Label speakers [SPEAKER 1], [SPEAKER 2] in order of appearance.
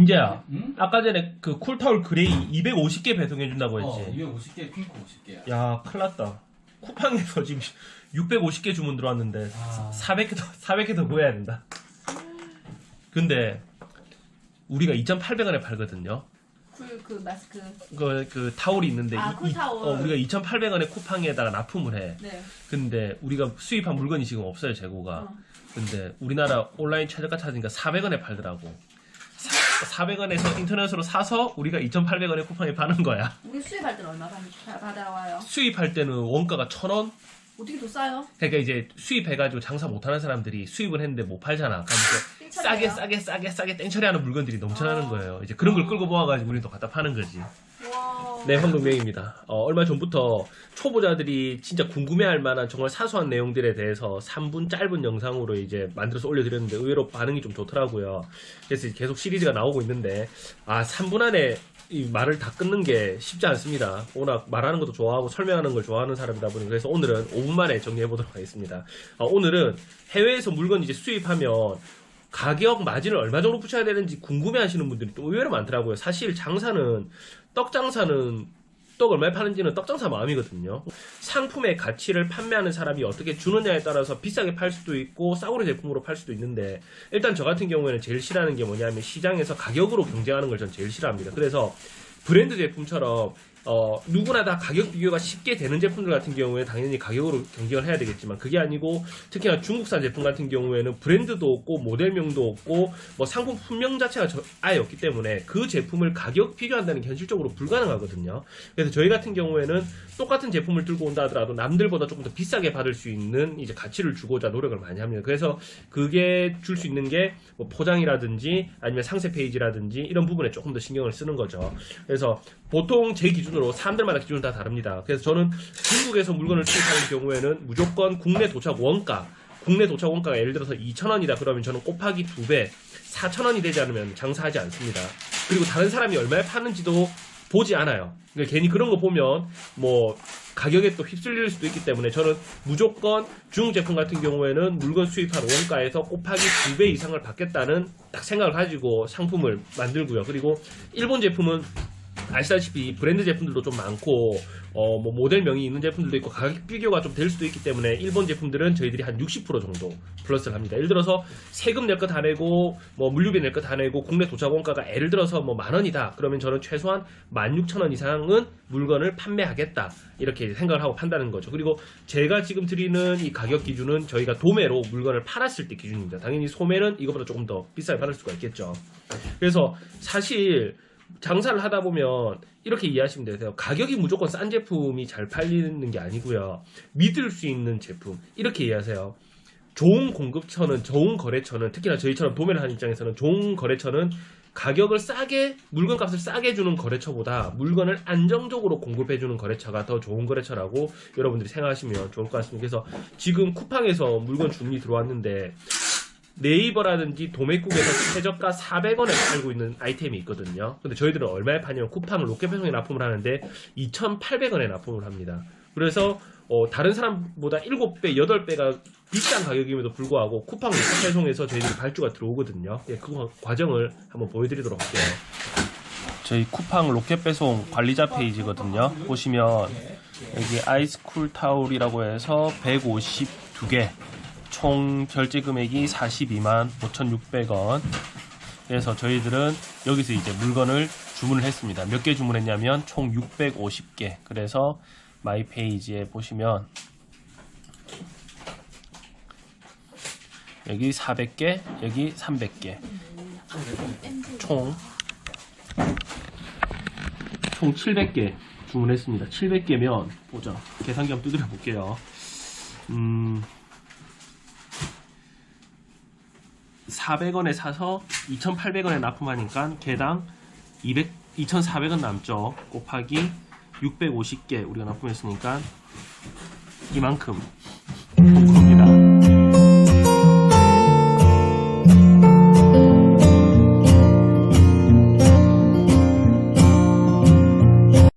[SPEAKER 1] 민재야,
[SPEAKER 2] 응?
[SPEAKER 1] 아까 전에 그 쿨타올 그레이 250개 배송해준다고
[SPEAKER 2] 어,
[SPEAKER 1] 했지.
[SPEAKER 2] 250개, 핑크 50개야.
[SPEAKER 1] 야, 큰일 났다. 쿠팡에서 지금 650개 주문 들어왔는데
[SPEAKER 2] 아.
[SPEAKER 1] 400개 더, 400개 더 구해야 된다. 근데 우리가 2,800원에 팔거든요.
[SPEAKER 3] 쿨 그 마스크.
[SPEAKER 1] 그, 그 타올이 있는데
[SPEAKER 3] 아,
[SPEAKER 1] 이-
[SPEAKER 3] 쿨타올.
[SPEAKER 1] 어, 우리가 2,800원에 쿠팡에다가 납품을 해.
[SPEAKER 3] 네.
[SPEAKER 1] 근데 우리가 수입한 물건이 지금 없어요, 재고가.
[SPEAKER 3] 어.
[SPEAKER 1] 근데 우리나라 온라인 최저가 찾으니까 400원에 팔더라고. 400원에서 인터넷으로 사서 우리가 2,800원에 쿠팡에 파는 거야.
[SPEAKER 3] 우리 수입할 때는 얼마 받- 받아와요?
[SPEAKER 1] 수입할 때는 원가가 1,000원?
[SPEAKER 3] 어떻게 더 싸요?
[SPEAKER 1] 그러니까 이제 수입해가지고 장사 못하는 사람들이 수입을 했는데 못 팔잖아. 그럼 이제? 싸게 싸게 싸게 싸게 땡처리하는 물건들이 넘쳐나는
[SPEAKER 3] 아.
[SPEAKER 1] 거예요. 이제 그런 걸 끌고 모아가지고 우리는 또 갖다 파는 거지.
[SPEAKER 3] 와.
[SPEAKER 1] 네, 황동명입니다. 어, 얼마 전부터 초보자들이 진짜 궁금해할 만한 정말 사소한 내용들에 대해서 3분 짧은 영상으로 이제 만들어서 올려드렸는데 의외로 반응이 좀 좋더라고요. 그래서 계속 시리즈가 나오고 있는데 아 3분 안에 이 말을 다 끊는 게 쉽지 않습니다. 워낙 말하는 것도 좋아하고 설명하는 걸 좋아하는 사람이다 보니 그래서 오늘은 5분 만에 정리해 보도록 하겠습니다. 어, 오늘은 해외에서 물건 이제 수입하면 가격 마진을 얼마 정도 붙여야 되는지 궁금해 하시는 분들이 또 의외로 많더라고요. 사실 장사는 떡 장사는 떡 얼마에 파는지는 떡 장사 마음이거든요. 상품의 가치를 판매하는 사람이 어떻게 주느냐에 따라서 비싸게 팔 수도 있고 싸구려 제품으로 팔 수도 있는데 일단 저 같은 경우에는 제일 싫어하는 게 뭐냐면 시장에서 가격으로 경쟁하는 걸 전 제일 싫어합니다. 그래서 브랜드 제품처럼 어, 누구나 다 가격 비교가 쉽게 되는 제품들 같은 경우에 당연히 가격으로 경쟁을 해야 되겠지만 그게 아니고 특히나 중국산 제품 같은 경우에는 브랜드도 없고 모델명도 없고 뭐 상품 품명 자체가 저- 아예 없기 때문에 그 제품을 가격 비교한다는 게 현실적으로 불가능하거든요. 그래서 저희 같은 경우에는 똑같은 제품을 들고 온다 하더라도 남들보다 조금 더 비싸게 받을 수 있는 이제 가치를 주고자 노력을 많이 합니다. 그래서 그게 줄 수 있는 게 뭐 포장이라든지 아니면 상세 페이지라든지 이런 부분에 조금 더 신경을 쓰는 거죠. 그래서 보통 제 기준으로 사람들마다 기준은 다 다릅니다. 그래서 저는 중국에서 물건을 수입하는 경우에는 무조건 국내 도착 원가 국내 도착 원가가 예를 들어서 2,000원이다 그러면 저는 곱하기 2배 4,000원이 되지 않으면 장사하지 않습니다. 그리고 다른 사람이 얼마에 파는지도 보지 않아요. 그러니까 괜히 그런 거 보면 뭐 가격에 또 휩쓸릴 수도 있기 때문에 저는 무조건 중국 제품 같은 경우에는 물건 수입한 원가에서 곱하기 2배 이상을 받겠다는 딱 생각을 가지고 상품을 만들고요. 그리고 일본 제품은 아시다시피 브랜드 제품들도 좀 많고 어 뭐 모델명이 있는 제품들도 있고 가격 비교가 좀 될 수도 있기 때문에 일본 제품들은 저희들이 한 60% 정도 플러스를 합니다. 예를 들어서 세금 낼 것 다 내고 뭐 물류비 낼 것 다 내고 국내 도착 원가가 예를 들어서 뭐 만 원이다. 그러면 저는 최소한 16,000원 이상은 물건을 판매하겠다. 이렇게 생각을 하고 판다는 거죠. 그리고 제가 지금 드리는 이 가격 기준은 저희가 도매로 물건을 팔았을 때 기준입니다. 당연히 소매는 이거보다 조금 더 비싸게 받을 수가 있겠죠. 그래서 사실 장사를 하다 보면 이렇게 이해하시면 되세요. 가격이 무조건 싼 제품이 잘 팔리는 게 아니고요. 믿을 수 있는 제품 이렇게 이해하세요. 좋은 공급처는 좋은 거래처는 특히나 저희처럼 도매를 하는 입장에서는 좋은 거래처는 가격을 싸게 물건값을 싸게 주는 거래처보다 물건을 안정적으로 공급해 주는 거래처가 더 좋은 거래처라고 여러분들이 생각하시면 좋을 것 같습니다. 그래서 지금 쿠팡에서 물건 주문이 들어왔는데 네이버라든지 도매국에서 최저가 400원에 팔고 있는 아이템이 있거든요. 근데 저희들은 얼마에 파냐면 쿠팡을 로켓 배송에 납품을 하는데 2,800원에 납품을 합니다. 그래서 어, 다른 사람보다 7배, 8배가 비싼 가격임에도 불구하고 쿠팡 로켓 배송에서 저희들이 발주가 들어오거든요. 예, 그 과정을 한번 보여드리도록 할게요. 저희 쿠팡 로켓 배송 관리자 페이지거든요. 보시면 여기 아이스쿨 타올이라고 해서 152개 총 결제 금액이 42만 5,600원. 그래서 저희들은 여기서 이제 물건을 주문을 했습니다. 몇 개 주문했냐면 총 650개. 그래서 마이 페이지에 보시면 여기 400개, 여기 300개. 총 총 700개 주문했습니다. 700개면 보자. 계산기 한번 두드려 볼게요. 음 400원에 사서 2,800원에 납품하니까 개당 200, 2,400원 남죠. 곱하기 650개 우리가 납품했으니까 이만큼